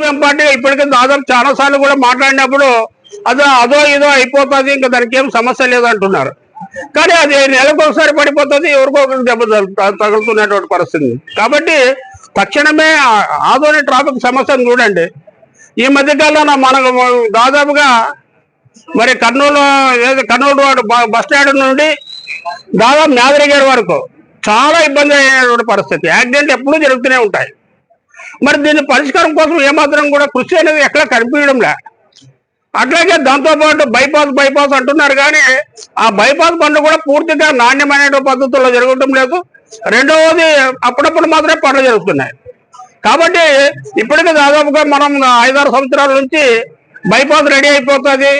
CPM party ఇప్పటికే దాదాపు చాలా సార్లు కూడా మాట్లాడినప్పుడు అదో అదో ఇదో అయిపోతుంది ఇంకా దానికి ఏం సమస్య లేదు అంటున్నారు. కానీ అది నెలకు ఒకసారి పడిపోతుంది ఎవరికో దెబ్బ తగులుతున్నటువంటి పరిస్థితి. కాబట్టి తక్షణమే ఆదోని ట్రాఫిక్ సమస్యను చూడండి. ఈ మధ్య కాలంలో మనకు దాదాపుగా మరి కర్నూలు ఏదో కర్నూలు రోడ్ బస్ స్టాండ్ నుండి దాదాపు నాగరిగేరు వరకు చాలా ఇబ్బంది అయినటువంటి పరిస్థితి. యాక్సిడెంట్ ఎప్పుడూ జరుగుతూనే ఉంటాయి. మరి దీని పరిష్కారం కోసం ఏమాత్రం కూడా కృషి అనేది ఎక్కడ కనిపించడంలే? అట్లాగే దాంతోపాటు బైపాస్ బైపాస్ అంటున్నారు కానీ ఆ బైపాస్ పనులు కూడా పూర్తిగా నాణ్యమైన పద్ధతుల్లో జరగటం లేదు. రెండవది అప్పుడప్పుడు మాత్రమే పనులు జరుగుతున్నాయి. కాబట్టి ఇప్పటికే దాదాపుగా మనం ఐదారు సంవత్సరాల నుంచి బైపాస్ రెడీ అయిపోతుంది.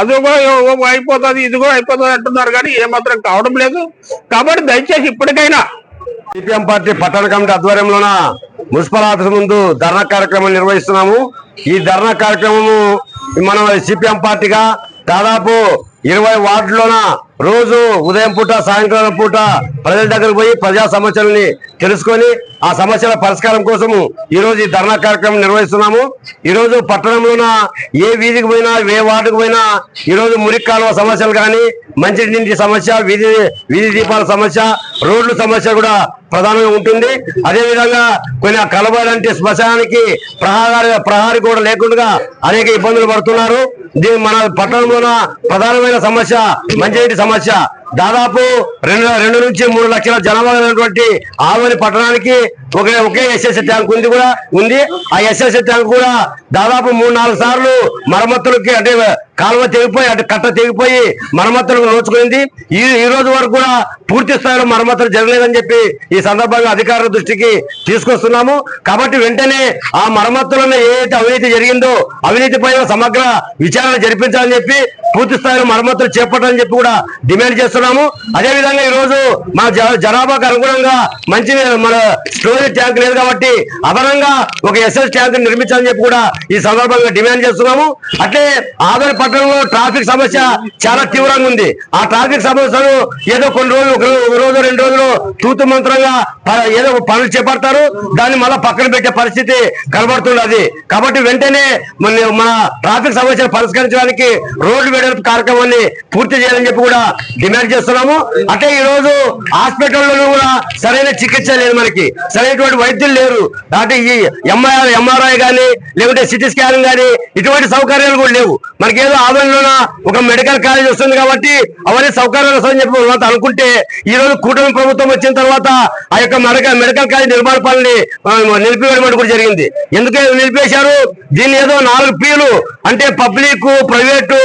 అదిగో అయిపోతుంది ఇదిగో అయిపోతుంది అంటున్నారు కానీ ఏమాత్రం కావడం లేదు. కాబట్టి దయచేసి ఇప్పటికైనా సిపిఎం పార్టీ పట్టణ కమిటీ ఆధ్వర్యంలోన మున్సిపల్ ఆఫీస్ ముందు ధర్నా కార్యక్రమం నిర్వహిస్తున్నాము. ఈ ధర్నా కార్యక్రమము మనం సిపిఎం పార్టీగా దాదాపు ఇరవై వార్డులోన రోజు ఉదయం పూట సాయంకాలం పూట ప్రజల దగ్గరకు పోయి ప్రజా సమస్యలని తెలుసుకొని ఆ సమస్యల పరిష్కారం కోసము ఈ రోజు ఈ ధర్నా కార్యక్రమం నిర్వహిస్తున్నాము. ఈరోజు పట్టణంలోన ఏ వీధికి పోయినా ఏ వార్డుకు పోయినా ఈరోజు మురికి కాలువ సమస్యలు కానీ మంచినీటి సమస్య వీధి వీధి దీపాల సమస్య రోడ్ల సమస్య కూడా ప్రధానంగా ఉంటుంది. అదేవిధంగా కొన్ని కలబ లాంటి శ్మశానానికి ప్రహార ప్రహారీ కూడా లేకుండా అనేక ఇబ్బందులు పడుతున్నారు. దీని మన పట్టణంలోన ప్రధానమైన సమస్య మంచినీటి సమస్య. దాదాపు రెండు రెండు నుంచి మూడు లక్షల జనాభా ఉన్నటువంటి ఆవని పట్టణానికి ఒకే ఒకే ఎస్ఎస్ఎ ట్యాంక్ ఉంది కూడా ఉంది. ఆ ఎస్ఎస్ ట్యాంక్ కూడా దాదాపు మూడు నాలుగు సార్లు మరమ్మతులకి అంటే కాలువ తెగిపోయి అటు కట్ట తెగిపోయి మరమ్మతులకు నోచుకుంది ఈ ఈ రోజు వరకు కూడా పూర్తి స్థాయిలో మరమ్మతులు జరగలేదని చెప్పి ఈ సందర్భంగా అధికారుల దృష్టికి తీసుకొస్తున్నాము. కాబట్టి వెంటనే ఆ మరమ్మతులను ఏదైతే అవినీతి జరిగిందో అవినీతి పైన సమగ్ర విచారణ జరిపించాలని చెప్పి పూర్తి స్థాయిలో మరమ్మతులు చేపట్టాలని చెప్పి కూడా డిమాండ్ చేస్తున్నాము. అదే విధంగా ఈ రోజు మన జనాభాకు అనుగుణంగా మంచి మన స్టోరేజ్ ట్యాంక్ లేదు కాబట్టి అదనంగా ఒక ఎస్ఎస్ ట్యాంక్ నిర్మించాలని చెప్పి కూడా ఈ సందర్భంగా డిమాండ్ చేస్తున్నాము. అట్లే ఆదరి పట్టణంలో ట్రాఫిక్ సమస్య చాలా తీవ్రంగా ఉంది. ఆ ట్రాఫిక్ సమస్యను ఏదో కొన్ని రోజులు ఒక రోజు రెండు రోజులు తూతు మంత్రంగా ప- ఏదో పనులు చేపడతారు. దాన్ని మళ్ళీ పక్కన పెట్టే పరిస్థితి కనబడుతున్నది. కాబట్టి వెంటనే మన మన ట్రాఫిక్ సమస్యను పరిష్కరించడానికి రోడ్డు వెడల్పు కార్యక్రమాన్ని పూర్తి చేయాలని చెప్పి కూడా డిమాండ్ చేస్తున్నాము. అంటే ఈ రోజు హాస్పిటల్లోనూ కూడా సరైన చికిత్స లేదు మనకి. సరైనటువంటి వైద్యులు లేరు. అంటే ఈ ఎంఆర్ ఎంఆర్ఐ కానీ లేకుంటే సిటీ స్కాన్ కానీ ఇటువంటి సౌకర్యాలు కూడా లేవు. మనకి ఏదో ఆదరణలోన ఒక మెడికల్ కాలేజ్ వస్తుంది కాబట్టి అవన్నీ సౌకర్యాలు వస్తాయని చెప్పి అనుకుంటే ఈ రోజు కూటమి ప్రభుత్వం వచ్చిన తర్వాత ఆ యొక్క మెడికల్ మెడికల్ కాలేజ్ నిర్మాణ పనులని నిలిపివేయడం కూడా జరిగింది. ఎందుకే నిలిపేశారు? దీన్ని ఏదో నాలుగు పీలు అంటే పబ్లిక్ ప్రైవేటు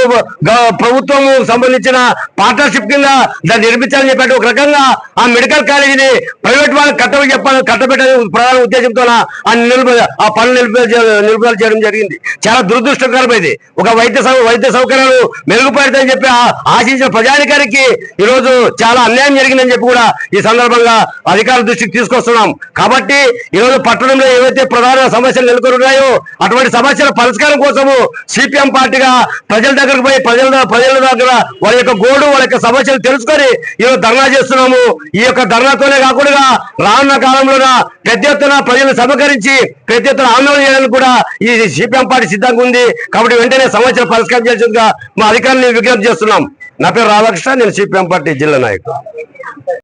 ప్రభుత్వం సంబంధించిన పార్ట్నర్షిప్ కింద దాన్ని నిర్మించాలని చెప్పి ఒక రకంగా ఆ మెడికల్ కాలేజీని ప్రైవేట్ వాళ్ళకి కట్టమని చెప్పాలి కట్టబెట్టే ప్రధాన ఉద్దేశంతో ఆ నిలుపు ఆ పనులు నిలుపు నిలుపుదల చేయడం జరిగింది. చాలా దురదృష్టకరం ఇది. ఒక వైద్య సౌ- వైద్య సౌకర్యాలు మెరుగుపడతాయని చెప్పి ఆశించిన ప్రజానికానికి ఈ రోజు చాలా అన్యాయం జరిగిందని చెప్పి కూడా ఈ సందర్భంగా అధికారుల దృష్టికి తీసుకొస్తున్నాం. కాబట్టి ఈరోజు పట్టణంలో ఏవైతే ప్రధాన సమస్యలు నెలకొని ఉన్నాయో అటువంటి సమస్యల పరిష్కారం కోసము సిపిఎం పార్టీగా ప్రజల దగ్గరకు పోయి ప్రజల ప్రజల దగ్గర వాళ్ళ యొక్క గోడు వాళ్ళ యొక్క సమస్యలు తెలుసుకొని ఈరోజు ధర్నా చేస్తున్నాము. ఈ యొక్క ధర్నాతోనే కాకుండా రానున్న కాలంలోన పెద్ద ఎత్తున ప్రజలు సమకరించి పెద్ద ఎత్తున ఆందోళన చేయడానికి కూడా ఈ సిపిఎం పార్టీ సిద్ధంగా ఉంది. కాబట్టి వెంటనే సమస్యలు పరిష్కారం చేసేందుగా మా అధికారులను విజ్ఞప్తి చేస్తున్నాం. నా పేరు రాధాకృష్ణ నేను సిపిఎం పార్టీ జిల్లా నాయకుడు.